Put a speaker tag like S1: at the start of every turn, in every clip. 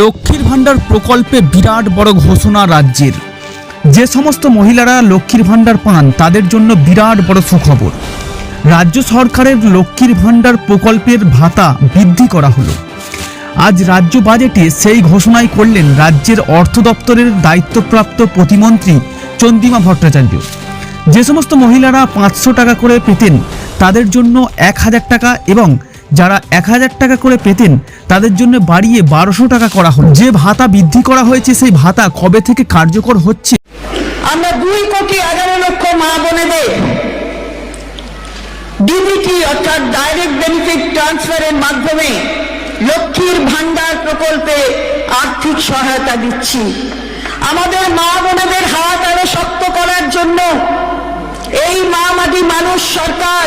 S1: লক্ষ্মীর ভাণ্ডার প্রকল্পে বিরাট বড় ঘোষণা রাজ্যের। যে সমস্ত মহিলারা লক্ষ্মীর ভাণ্ডার পান, তাদের জন্য বিরাট বড় সুখবর। রাজ্য সরকারের লক্ষ্মীর ভাণ্ডার প্রকল্পের ভাতা বৃদ্ধি করা হলো। আজ রাজ্য বাজেটে সেই ঘোষণাই করলেন রাজ্যের অর্থ দপ্তরের দায়িত্বপ্রাপ্ত প্রতিমন্ত্রী চন্দিমা ভট্টাচার্য। যে সমস্ত মহিলারা পাঁচশো টাকা করে পেতেন, তাদের জন্য এক হাজার টাকা এবং যারা এক হাজার টাকা করে পেতেন, তাদের জন্য বাড়িয়ে বারোশো টাকা করা হলো। যে ভাতা বৃদ্ধি করা হয়েছে, সেই ভাতা কবে থেকে কার্যকর হচ্ছে?
S2: আমরা দুই কোটি এগারো লক্ষ মা বোনেদের ডিবিটি অর্থাৎ ডাইরেক্ট বেনিফিট ট্রান্সফারের মাধ্যমে লক্ষ্মীর ভান্ডার প্রকল্পে আর্থিক সহায়তা দিচ্ছি। আমাদের মা বোনেদের হাত আরও শক্ত করার জন্য এই মা মাটি মানুষ সরকার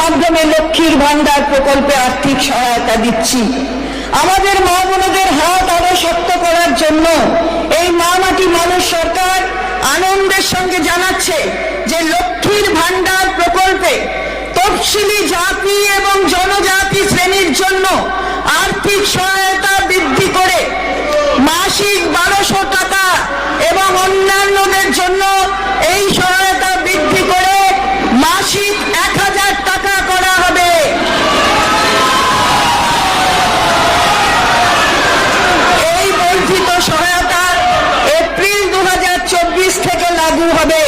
S2: মাধ্যমে লক্ষ্মীর ভান্ডার প্রকল্পে আর্থিক সহায়তা দিচ্ছি। আমাদের মা বোনেদের হাত আরও শক্ত করার জন্য এই মা মাটি মানুষ সরকার আনন্দের সঙ্গে জানাচ্ছে যে লক্ষ্মীর ভান্ডার প্রকল্পে তফসিলি জাতি এবং জনজাতি শ্রেণির জন্য আর্থিক সহায়তা বৃদ্ধি করে মাসিক বারোশো টাকা এবং অন্যান্যদের জন্য এই সহায়তা বৃদ্ধি করে মাসিক এক হাজার টাকা করা হবে এই বর্ধিত সহায়তা এপ্রিল দু থেকে লাগু হবে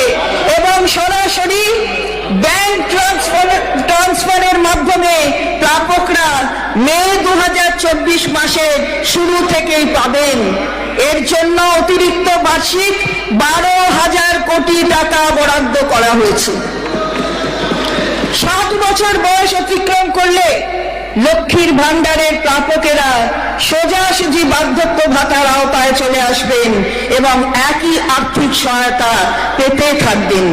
S2: এবং সরাসরি ব্যাংক ট্রান্সফার ট্রান্সফারের মাধ্যমে প্রাপকরা মে দু মাসের শুরু থেকেই পাবেন। এর জন্য অতিরিক্ত বার্ষিক বারো হাজার কোটি টাকা বরাদ্দ করা হয়েছে। সাত বছর বয়স অতিক্রম করলে লক্ষ্মীর ভান্ডারের প্রাপকেরা সোজাসুজি বার্ধক্য ভাতার আওতায় চলে আসবেন এবং একই আর্থিক সহায়তা পেতে থাকবেন।